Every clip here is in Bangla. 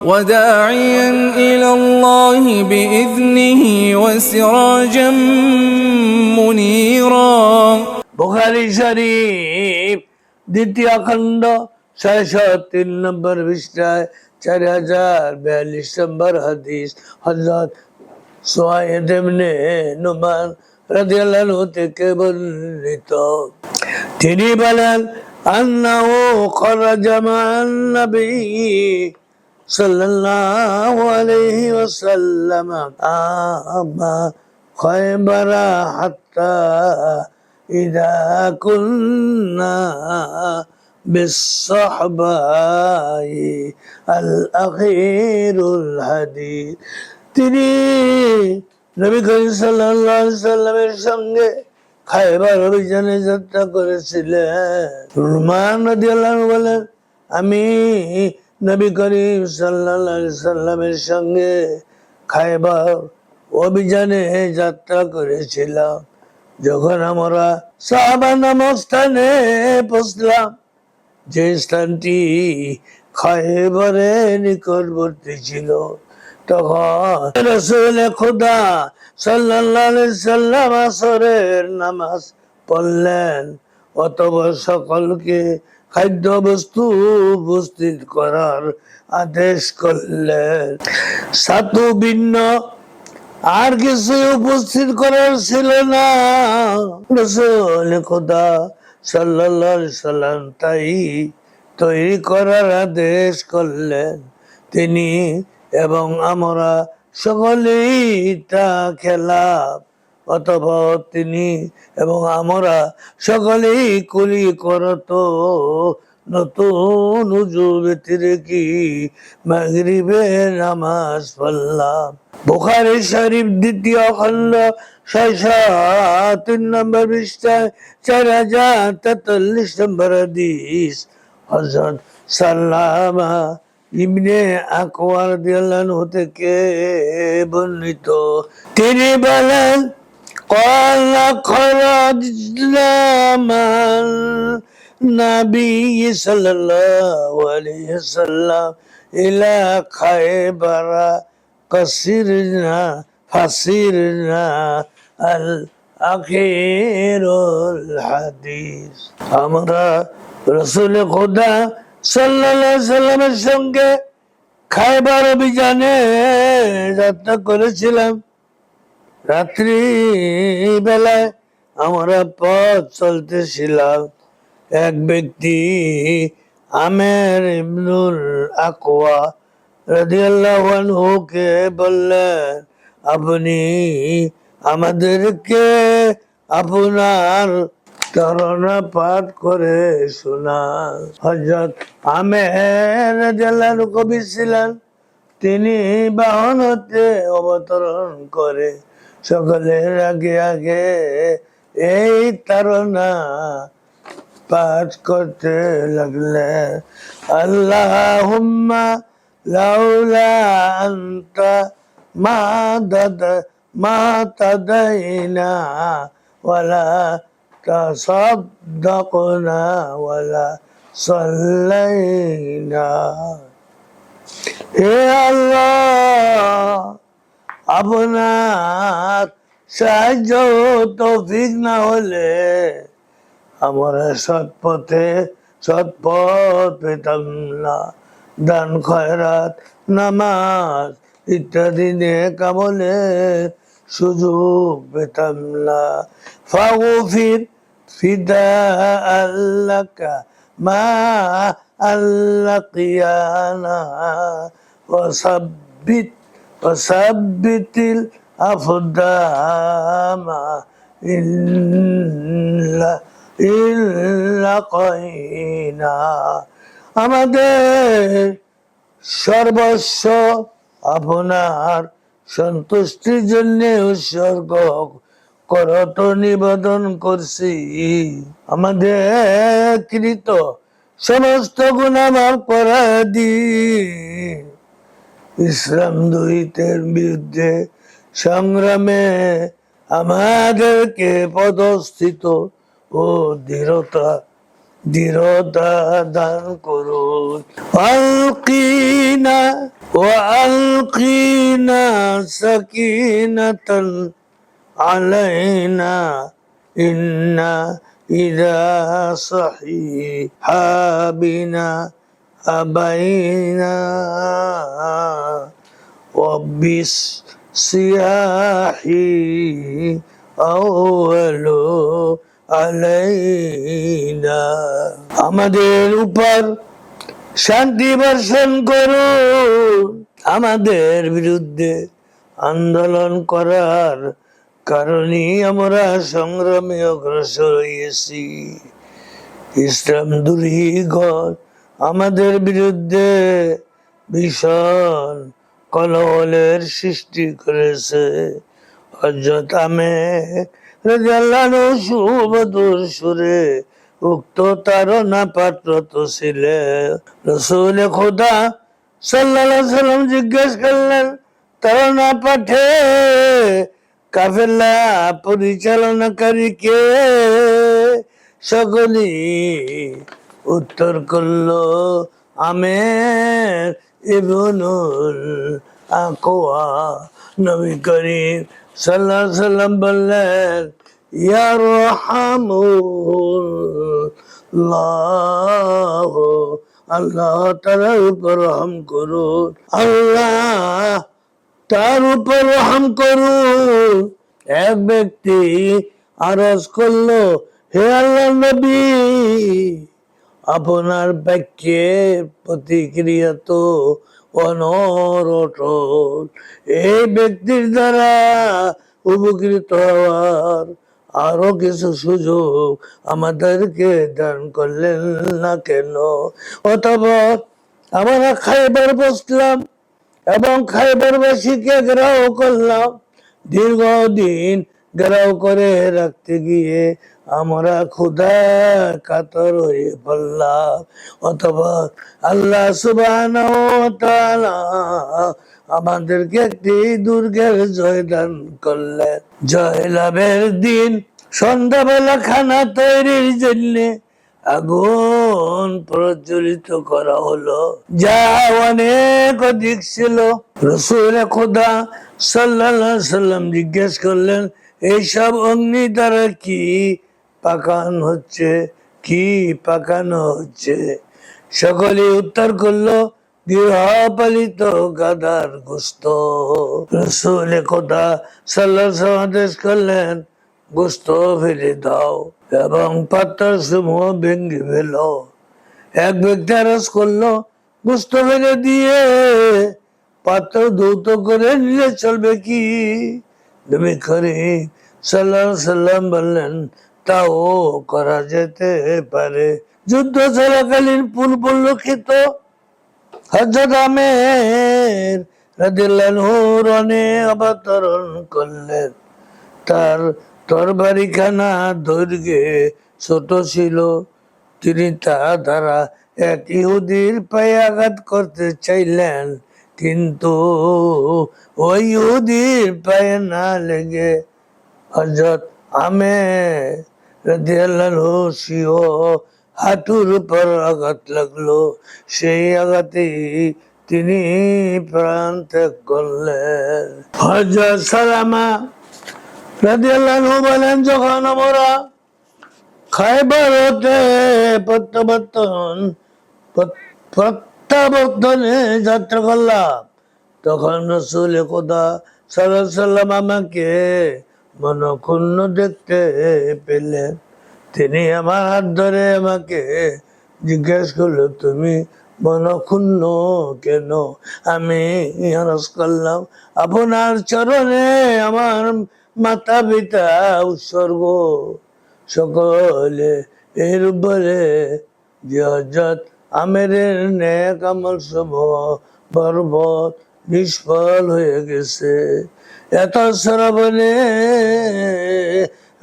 وداعيا إلى الله بإذنه وسراجا منيرا বুখারি শরীফ দ্বিতীয় খণ্ড ছয়শো তিন নম্বর পৃষ্ঠায় চার হাজার বিয়াল্লিশ নম্বর হাদিস হজরত সোয়াইদ এমনে নুমান রাদিয়াল্লাহু থেকে বর্ণিত তিনি বলেন আন্নাহু খরাজা মান নবী সাল্লাল্লাহু আলাইহি ওয়াসাল্লাম আম্মা খয়বারা হাত্তা إذا كنا بالصحبة الأخير الحديث তিনি নবী করিম সাল্লাল্লাহু আলাইহি সাল্লামের সঙ্গে খাইবার অভিযানে যাত্রা করেছিলেন রুমান রাদিয়াল্লাহু আনহু বলেন আমি নবী করিম সাল্লাল্লাহু সাল্লামের সঙ্গে খাইবার অভিযানে যাত্রা করেছিলাম। যখন আমরা সাহাবা নামক স্থানে পৌঁছলাম, যে স্থানটি খাইবারে নিকটবর্তী ছিল, তখন খুদা সাল্লাম নামাজ পড়লেন। অতপর সকলকে খাদ্য বস্তু উপস্থিত করার আদেশ করলেন। সাতু ভিন্ন, আর কিছু উপস্থিত করার ছিল না। রসুল খোদা সাল্লাহ সাল্লাম তাই তৈরি করার আদেশ করলেন। তিনি এবং আমরা সকলেই তা খেলাম অথবা তিনি এবং আমরা সকলেই কুলি করত। নতুন কি নামাজ পড়লাম। বুখারি শরীফ দ্বিতীয় খণ্ড, ছয়শো তিন নম্বর পৃষ্ঠায়, চার হাজার তেতাল্লিশ নম্বর হাদিস। হজরত সাল্লামা ইবনে দিয়াল্লাহু থেকে বর্ণিত। তিনি বলেন قال خرجنا مع النبي صلى الله عليه وسلم إلى خيبر قصرنا فصرنا الأخير الحديث আমরা রসুল খোদা সাল্লাল্লাহু আলাইহি সাল্লামের সঙ্গে খাইবার অভিযানে যাত্রা করেছিলাম রাত্রি বেলায় আমরা পথ চলতেছিলাম। এক ব্যক্তি, আমের ইবনুল আকওয়া রাদিয়াল্লাহু আনহুকে বললেন, আপনি আমাদেরকে আপনার করোনা পাঠ করে শোনা হজরত আমের রাদিয়াল্লাহু কবি ছিলেন। তিনি বাহন হতে অবতরণ করে। সকলের আগে আগে এই তারা পাঠ করতে লাগলে আল্লাহ লাউলা আন্তা মা দাদ মা তাদাইনা ওয়ালা تصدقنا ولا صلينا হে আল্লাহ আপনার সাহায্য তৌফিক না হলে আমরা সৎপথে সৎপথ পেতাম না। দান, খয়রাত, নামাজ ইত্যাদি নিয়ে কামলে সুযোগ পেতাম না। ফাগফির ফিদা আল্লাকা মা আল্লাকিয়ানা সাব্বিত وثبت الأقدام إلا إلا قينا আমাদের সর্বস্ব আপনার সন্তুষ্টির জন্য উৎসর্গ করত নিবেদন করছি আমাদের কৃত সমস্ত গুণা মাফ করা দি ইসলাম দুইতের বিরুদ্ধে সংগ্রামে আমাদেরকে পদস্থিত ও দৃঢ়তা দৃঢ়তা দান করুন। আলকিনা, ও আলকিনা সকিনাতল আলাইনা, ইন্না ইদা সহিহাবিনা بنا أبينا وبالصياح أول علينا আমাদের উপর শান্তি বর্ষণ করুন আমাদের বিরুদ্ধে আন্দোলন করার কারণেই আমরা সংগ্রামে অগ্রসর হয়েছি ইসলাম দুর্গণ আমাদের বিরুদ্ধে ভীষণ কলহলের সৃষ্টি করেছে। হজরত আমে সুবদুর সুরে উক্ত তারনা পাত্রত ছিলেন রসুল খোদা আলাইহি সাল্লাম জিজ্ঞেস করলেন তারনা পাঠে কাফেলা পরিচালনাকারী কে? সকলি উত্তর করল আমের ইবনুল আকোয়া নবী করিম সাল্লাহ সাল্লাম বললেন ইয়ার হামুল্লাহ আল্লাহ তার উপর রহম করুন, আল্লাহ তার উপর রহম করুন। এক ব্যক্তি আরজ করল, হে আল্লাহ নবী আপনার বাক্যের প্রতিক্রিয়া তো অনরটন এই ব্যক্তির দ্বারা উপকৃত হওয়ার আরও কিছু সুযোগ আমাদেরকে দান করলেন না কেন? অথবা আমরা খাইবার বসলাম এবং খাইবার খাইবারবাসীকে গ্রাহ করলাম। দীর্ঘদিন গ্রাহ করে রাখতে গিয়ে আমরা ক্ষুধা কাতর হয়ে পড়লাম। অথবা আল্লাহ সুবাহ আমাদেরকে একটি দুর্গের জয়দান করলেন। জয় লাভের দিন সন্ধ্যাবেলা খানা তৈরির জন্যে আগুন প্রজ্বলিত করা হলো, যা অনেক অধিক ছিল। রসুল খোদা সাল্লাহ সাল্লাম জিজ্ঞেস করলেন, এইসব অগ্নি দ্বারা কি? পাকান হচ্ছে? কি পাকানো হচ্ছে? সকলে উত্তর করল, গৃহপালিত গাদার গোস্ত। রসুল খোদা সাল্লাহ আদেশ করলেন, গোস্ত ফেলে দাও এবং পাত্র সমূহ ভেঙে ফেল। এক ব্যক্তি আরস করল, গোস্ত ফেলে দিয়ে পাত্র ধৌত করে নিলে চলবে কি? নবী করিম সাল্লাহ সাল্লাম বললেন তাও করা যেতে পারে। যুদ্ধ চলাকালীন পূর্ব লক্ষিত হজরত আমের রাদিয়াল্লাহু রনে অবতরণ করলেন। তার তরবারিখানা দৈর্ঘ্যে ছোট ছিল। তিনি তা দ্বারা এক ইহুদির পায়ে আঘাত করতে চাইলেন, কিন্তু ওই ইহুদির পায়ে না লেগে হজরত আমে রাদিয়াল্লাহু সিও হাঁটুর উপর আঘাত লাগল সেই আঘাতে তিনি প্রাণ ত্যাগ করলেন হজরত সালামা রাদিয়াল্লাহু বলেন যখন আমরা খাইবার হতে প্রত্যাবর্তন প্রত্যাবর্তনে যাত্রা করলাম তখন রসুল খোদা সাল্লাম আমাকে মনক্ষুণ্ণ দেখতে পেলেন। তিনি আমার হাত ধরে আমাকে জিজ্ঞেস করল, তুমি মনক্ষুণ্ণ কেন? আমি আরজ করলাম, আপনার চরণে আমার মাতা পিতা উৎসর্গ। সকলে এর উপরে যে আমের নেক আমল সমূহ পর্বত নিষ্ফল হয়ে গেছে। এত শ্রাবণে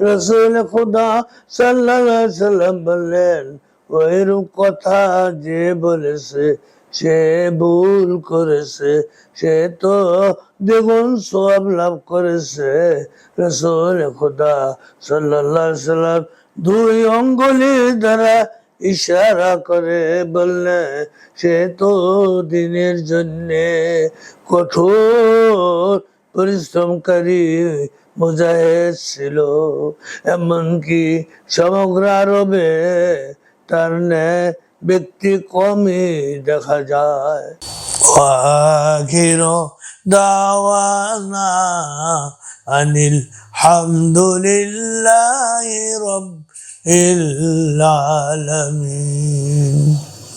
রসুল খুদা সাল্লাহ সাল্লাম বললেন, ওইরূপ কথা যে বলেছে, সে ভুল করেছে, সে তো দ্বিগুণ সব লাভ করেছে। রসুল খুদা সাল্লাহ সাল্লাম দুই অঙ্গুলির দ্বারা ইশারা করে বললে, সে তো দিনের জন্যে কঠোর পরিশ্রমকারী মুজাহেদ ছিল। এমনকি সমগ্র আরবে তার ন্যায় ব্যক্তি কমই দেখা যায়। দাওয়ানা আনিল হামদুলিল্লাহ রব العالمين